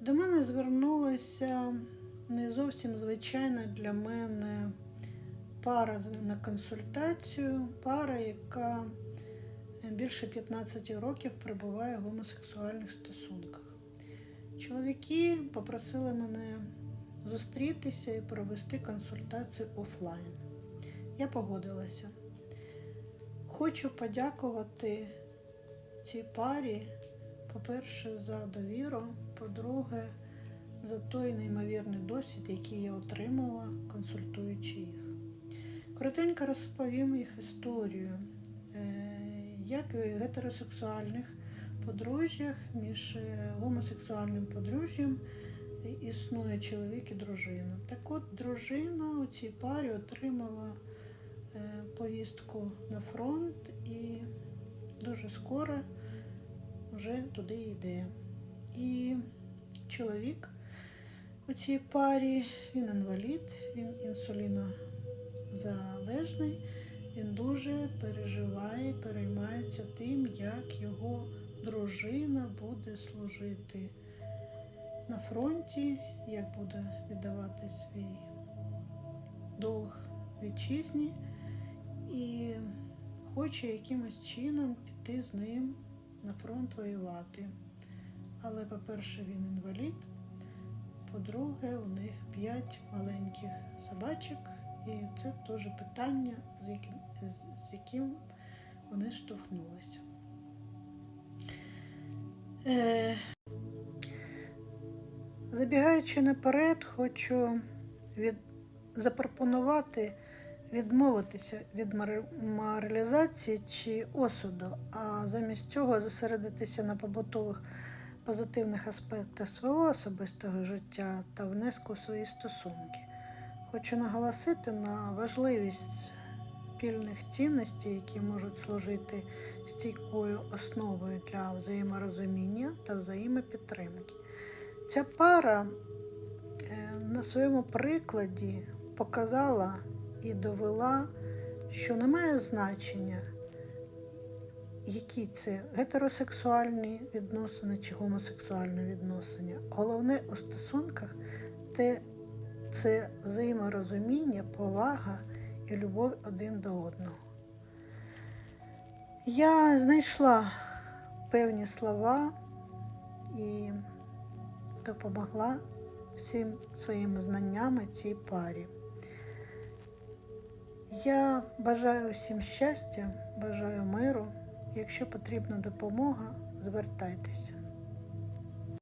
До мене звернулася не зовсім звичайна для мене пара на консультацію, пара, яка більше 15 років перебуває в гомосексуальних стосунках. Чоловіки попросили мене зустрітися і провести консультацію офлайн. Я погодилася. Хочу подякувати цій парі, по-перше, за довіру, по-друге, за той неймовірний досвід, який я отримала, консультуючи їх. Коротенько розповім їх історію, е, як і гетеросексуальних подружжях між е, гомосексуальним подружжям існує чоловік і дружина. Так от дружина у цій парі отримала е, повістку на фронт і дуже скоро вже туди йде. І чоловік у цій парі, він інвалід, він інсулінозалежний, він дуже переживає, переймається тим, як його дружина буде служити на фронті, як буде віддавати свій долг вітчизні і хоче якимось чином піти з ним на фронт воювати. Але, по-перше, він інвалід, по-друге, у них п'ять маленьких собачок, і це теж питання, з яким, з яким вони штовхнулися. Е, забігаючи наперед, хочу від, запропонувати відмовитися від моралізації чи осуду, а замість цього зосередитися на побутових позитивних аспектах свого особистого життя та внеску в свої стосунки. Хочу наголосити на важливість спільних цінностей, які можуть служити стійкою основою для взаєморозуміння та взаємопідтримки. Ця пара е, на своєму прикладі показала і довела, що немає значення, які це гетеросексуальні відносини чи гомосексуальні відносини. Головне у стосунках те, це взаєморозуміння, повага і любов один до одного. Я знайшла певні слова і допомогла всім своїми знаннями цій парі. Я бажаю всім щастя, бажаю миру. Якщо потрібна допомога, звертайтеся.